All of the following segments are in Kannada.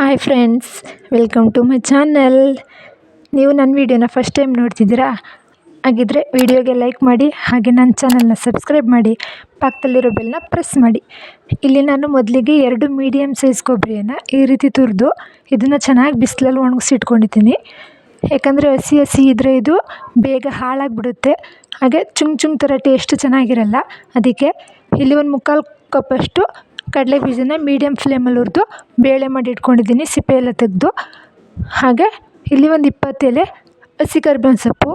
Hi friends welcome to my channel ನೀವು ನನ್ನ ವೀಡಿಯೋನ ಫಸ್ಟ್ ಟೈಮ್ ನೋಡ್ತಿದ್ದೀರಾ? ಹಾಗಿದ್ರೆ ವಿಡಿಯೋಗೆ ಲೈಕ್ ಮಾಡಿ, ಹಾಗೆ ನನ್ನ ಚಾನಲ್ನ ಸಬ್ಸ್ಕ್ರೈಬ್ ಮಾಡಿ, ಪಕ್ಕದಲ್ಲಿರೋ ಬೆಲ್ನ ಪ್ರೆಸ್ ಮಾಡಿ. ಇಲ್ಲಿ ನಾನು ಮೊದಲಿಗೆ ಎರಡು ಮೀಡಿಯಮ್ ಸೈಜ್ ಕೊಬ್ಬರಿಯನ್ನು ಈ ರೀತಿ ತುರಿದು, ಇದನ್ನು ಚೆನ್ನಾಗಿ ಬಿಸಿಲಲ್ಲಿ ಒಣಗಿಸಿಟ್ಕೊಂಡಿದ್ದೀನಿ ಯಾಕಂದರೆ ಹಸಿ ಹಸಿ ಇದ್ದರೆ ಇದು ಬೇಗ ಹಾಳಾಗಿಬಿಡುತ್ತೆ. ಹಾಗೆ ಚುಂಗ್ ಚುಂಗ್ ಥರ ಟೇಸ್ಟ್ ಚೆನ್ನಾಗಿರಲ್ಲ. ಅದಕ್ಕೆ ಇಲ್ಲಿ ಒಂದು ಮುಕ್ಕಾಲು ಕಪ್ಪಷ್ಟು ಕಡಲೆ ಬೀಜನ ಮೀಡಿಯಮ್ ಫ್ಲೇಮಲ್ಲಿ ಹುರಿದು ಬೇಳೆ ಮಾಡಿ ಇಟ್ಕೊಂಡಿದ್ದೀನಿ, ಸಿಪ್ಪೆ ಎಲ್ಲ ತೆಗೆದು. ಹಾಗೆ ಇಲ್ಲಿ ಒಂದು ಇಪ್ಪತ್ತು ಎಲೆ ಹಸಿ ಕರ್ಬೇವಿನ ಸೊಪ್ಪು,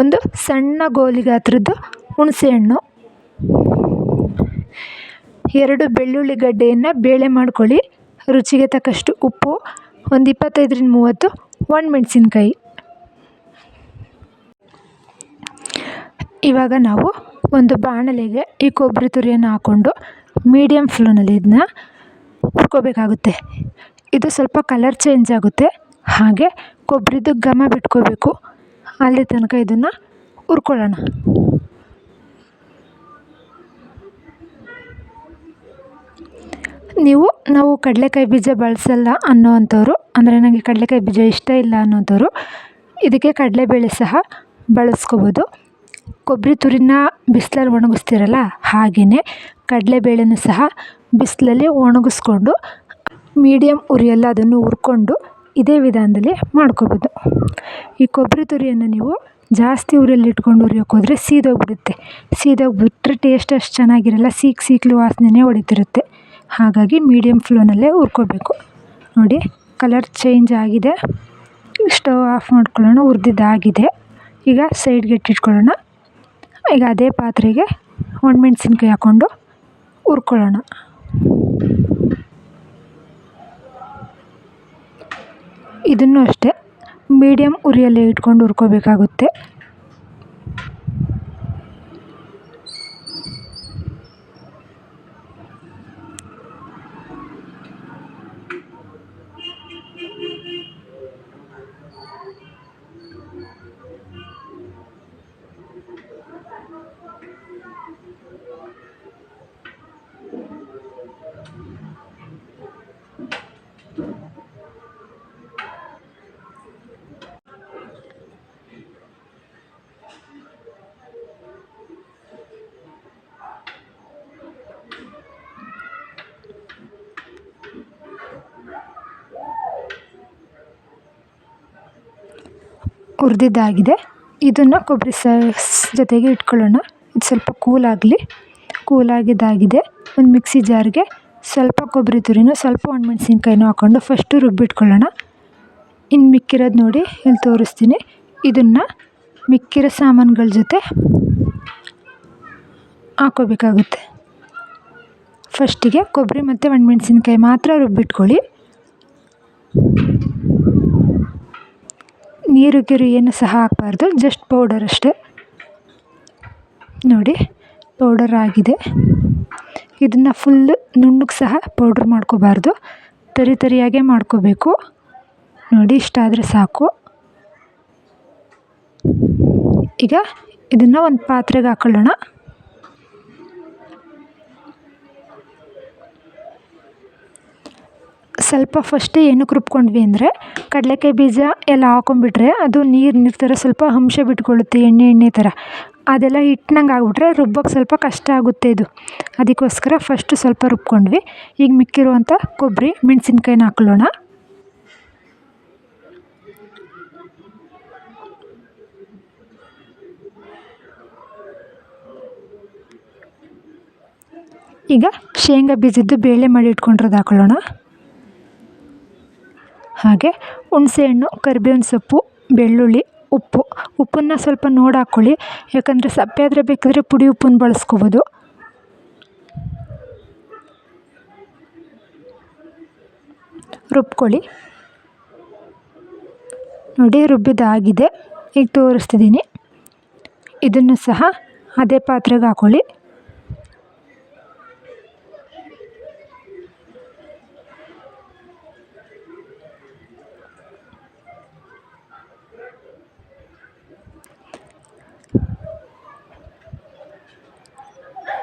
ಒಂದು ಸಣ್ಣ ಗೋಲಿ ಗಾತ್ರದ್ದು ಹುಣಸೆಹಣ್ಣು ಎರಡು ಬೆಳ್ಳುಳ್ಳಿ ಗಡ್ಡೆಯನ್ನು ಬೇಳೆ ಮಾಡ್ಕೊಳ್ಳಿ, ರುಚಿಗೆ ತಕ್ಕಷ್ಟು ಉಪ್ಪು, ಒಂದು ಇಪ್ಪತ್ತೈದರಿಂದ ಮೂವತ್ತು ಒಣಮೆಣ್ಸಿನ್ಕಾಯಿ. ಇವಾಗ ನಾವು ಒಂದು ಬಾಣಲೆಗೆ ಈ ಕೊಬ್ಬರಿ ತುರಿಯನ್ನು ಹಾಕ್ಕೊಂಡು ಮೀಡಿಯಮ್ ಫ್ಲೋನಲ್ಲಿ ಇದನ್ನ ಹುರ್ಕೋಬೇಕಾಗುತ್ತೆ. ಇದು ಸ್ವಲ್ಪ ಕಲರ್ ಚೇಂಜ್ ಆಗುತ್ತೆ. ಹಾಗೆ ಕೊಬ್ಬರಿದು ಘಮ ಬಿಟ್ಕೋಬೇಕು. ಅಲ್ಲಿ ತನಕ ಇದನ್ನು ಹುರ್ಕೊಳ್ಳೋಣ. ನೀವು, ನಾವು ಕಡಲೆಕಾಯಿ ಬೀಜ ಬಳಸಲ್ಲ ಅನ್ನೋವಂಥವ್ರು, ಅಂದರೆ ನನಗೆ ಕಡಲೆಕಾಯಿ ಬೀಜ ಇಷ್ಟ ಇಲ್ಲ ಅನ್ನೋಂಥವ್ರು ಇದಕ್ಕೆ ಕಡಲೆಬೇಳೆ ಸಹ ಬಳಸ್ಕೋಬೋದು. ಕೊಬ್ಬರಿ ತುರಿನ ಬಿಸ್ಲಲ್ಲಿ ಒಣಗಿಸ್ತೀರಲ್ಲ ಹಾಗೆಯೇ ಕಡಲೆಬೇಳೆನೂ ಸಹ ಬಿಸಿಲಲ್ಲಿ ಒಣಗಿಸ್ಕೊಂಡು ಮೀಡಿಯಮ್ ಉರಿಯಲ್ಲ ಅದನ್ನು ಹುರ್ಕೊಂಡು ಇದೇ ವಿಧಾನದಲ್ಲಿ ಮಾಡ್ಕೋಬೋದು. ಈ ಕೊಬ್ಬರಿ ತುರಿಯನ್ನು ನೀವು ಜಾಸ್ತಿ ಉರಿಯಲ್ಲಿ ಇಟ್ಕೊಂಡು ಉರಿಯೋಕ್ಕೋದ್ರೆ ಹೋದರೆ ಸೀದೋಗ್ಬಿಡುತ್ತೆ. ಸೀದೋಗ್ಬಿಟ್ರೆ ಟೇಸ್ಟ್ ಅಷ್ಟು ಚೆನ್ನಾಗಿರಲ್ಲ, ಸೀಕ್ ಸೀಕ್ಲು ವಾಸನೆನೇ ಹೊಡಿತಿರುತ್ತೆ. ಹಾಗಾಗಿ ಮೀಡಿಯಮ್ ಫ್ಲೋನಲ್ಲೇ ಹುರ್ಕೋಬೇಕು. ನೋಡಿ, ಕಲರ್ ಚೇಂಜ್ ಆಗಿದೆ. ಸ್ಟವ್ ಆಫ್ ಮಾಡ್ಕೊಳ್ಳೋಣ ಹುರ್ದಿದ್ದಾಗಿದೆ ಈಗ ಸೈಡ್ಗೆ ಇಟ್ಟಿಟ್ಕೊಳ್ಳೋಣ. ಈಗ ಅದೇ ಪಾತ್ರೆಗೆ ಒಣಮೆಣ್ಸಿನ್ಕಾಯಿ ಹಾಕ್ಕೊಂಡು ಹುರ್ಕೊಳ್ಳೋಣ. ಇದನ್ನು ಅಷ್ಟೇ ಮೀಡಿಯಮ್ ಉರಿಯಲ್ಲೇ ಇಟ್ಕೊಂಡು ಹುರ್ಕೋಬೇಕಾಗುತ್ತೆ. ಹುರಿದಿದ್ದಾಗಿದೆ. ಇದನ್ನು ಕೊಬ್ಬರಿ ಸಾಸ್ ಜೊತೆಗೆ ಇಟ್ಕೊಳ್ಳೋಣ. ಇದು ಸ್ವಲ್ಪ ಕೂಲಾಗಲಿ. ಕೂಲಾಗಿದ್ದಾಗಿದೆ. ಒಂದು ಮಿಕ್ಸಿ ಜಾರ್ಗೆ ಸ್ವಲ್ಪ ಕೊಬ್ಬರಿ ತುರಿನೂ ಸ್ವಲ್ಪ ಒಣಮೆಣ್ಸಿನ್ಕಾಯಿನೂ ಹಾಕ್ಕೊಂಡು ಫಸ್ಟು ರುಬ್ಬಿಟ್ಕೊಳ್ಳೋಣ. ಇನ್ನು ಮಿಕ್ಕಿರೋದು ನೋಡಿ, ಇಲ್ಲಿ ತೋರಿಸ್ತೀನಿ. ಇದನ್ನು ಮಿಕ್ಕಿರೋ ಸಾಮಾನುಗಳ ಜೊತೆ ಹಾಕ್ಕೋಬೇಕಾಗುತ್ತೆ ಫಸ್ಟಿಗೆ ಕೊಬ್ಬರಿ ಮತ್ತು ಒಣಮೆಣ್ಸಿನ್ಕಾಯಿ ಮಾತ್ರ ರುಬ್ಬಿಟ್ಕೊಳ್ಳಿ. ನೀರು ಗೀರು ಏನು ಸಹ ಹಾಕಬಾರ್ದು ಜಸ್ಟ್ ಪೌಡರ್ ಅಷ್ಟೇ. ನೋಡಿ ಪೌಡರ್ ಆಗಿದೆ. ಇದನ್ನು ಫುಲ್ಲು ನುಣ್ಣಗೆ ಸಹ ಪೌಡ್ರ್ ಮಾಡ್ಕೋಬಾರ್ದು. ತರಿ ತರಿಯಾಗೇ ಮಾಡ್ಕೋಬೇಕು. ನೋಡಿ ಇಷ್ಟಾದರೆ ಸಾಕು. ಈಗ ಇದನ್ನು ಒಂದು ಪಾತ್ರೆಗೆ ಹಾಕ್ಕೊಳ್ಳೋಣ ಸ್ವಲ್ಪ ಫಸ್ಟ್ ಏನಕ್ಕೆ ರುಬ್ಕೊಂಡ್ವಿ ಅಂದರೆ ಕಡಲೆಕಾಯಿ ಬೀಜ ಎಲ್ಲ ಹಾಕೊಂಡ್ಬಿಟ್ರೆ ಅದು ನೀರು ನೀರು ಥರ ಸ್ವಲ್ಪ ಅಂಶ ಬಿಟ್ಕೊಳ್ಳುತ್ತೆ, ಎಣ್ಣೆ ಎಣ್ಣೆ ಥರ ಅದೆಲ್ಲ ಹಿಟ್ನಂಗೆ ಆಗಿಬಿಟ್ರೆ ರುಬ್ಬೋಕೆ ಸ್ವಲ್ಪ ಕಷ್ಟ ಆಗುತ್ತೆ ಇದು. ಅದಕ್ಕೋಸ್ಕರ ಫಸ್ಟು ಸ್ವಲ್ಪ ರುಬ್ಕೊಂಡ್ವಿ. ಈಗ ಮಿಕ್ಕಿರುವಂಥ ಕೊಬ್ಬರಿ ಮೆಣಸಿನ್ಕಾಯಿನ ಹಾಕ್ಕೊಳ್ಳೋಣ ಈಗ ಶೇಂಗಾ ಬೀಜದ್ದು ಬೇಳೆ ಮಾಡಿ ಇಟ್ಕೊಂಡಿರೋದು ಹಾಕ್ಕೊಳ್ಳೋಣ ಹಾಗೆ ಹುಣಸೆಹಣ್ಣು, ಕರ್ಬೇವಿನ ಸೊಪ್ಪು, ಬೆಳ್ಳುಳ್ಳಿ, ಉಪ್ಪು. ಉಪ್ಪನ್ನು ಸ್ವಲ್ಪ ನೋಡಿ ಹಾಕ್ಕೊಳ್ಳಿ ಯಾಕಂದರೆ ಸಪ್ಪೆ ಆದರೆ ಬೇಕಾದರೆ ಪುಡಿ ಉಪ್ಪನ್ನು ಬಳಸ್ಕೊಬೋದು. ರುಬ್ಕೊಳ್ಳಿ. ನೋಡಿ ರುಬ್ಬಿದ್ದಾಗಿದೆ ಈಗ ತೋರಿಸ್ತಿದ್ದೀನಿ. ಇದನ್ನು ಸಹ ಅದೇ ಪಾತ್ರೆಗೆ ಹಾಕ್ಕೊಳ್ಳಿ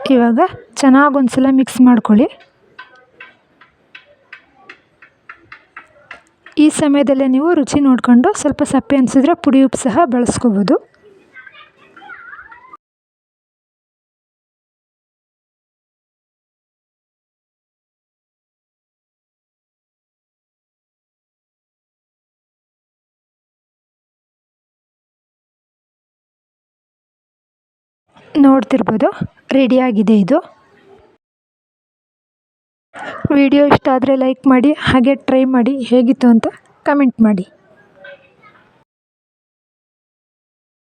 ಇವಾಗ ಚೆನ್ನಾಗಿ ಒಂದು ಸಲ ಮಿಕ್ಸ್ ಮಾಡ್ಕೊಳ್ಳಿ. ಈ ಸಮಯದಲ್ಲೇ ನೀವು ರುಚಿ ನೋಡಿಕೊಂಡು ಸ್ವಲ್ಪ ಸಪ್ಪೆ ಅನಿಸಿದ್ರೆ ಪುಡಿ ಉಪ್ಪು ಸಹ ಬಳಸ್ಕೋಬೋದು. ನೋಡ್ತಿರ್ಬೋದು. ರೆಡಿಯಾಗಿದೆ ಇದು. ವಿಡಿಯೋ ಇಷ್ಟ ಆದರೆ ಲೈಕ್ ಮಾಡಿ, ಹಾಗೆ ಟ್ರೈ ಮಾಡಿ, ಹೇಗಿತ್ತು ಅಂತ ಕಮೆಂಟ್ ಮಾಡಿ.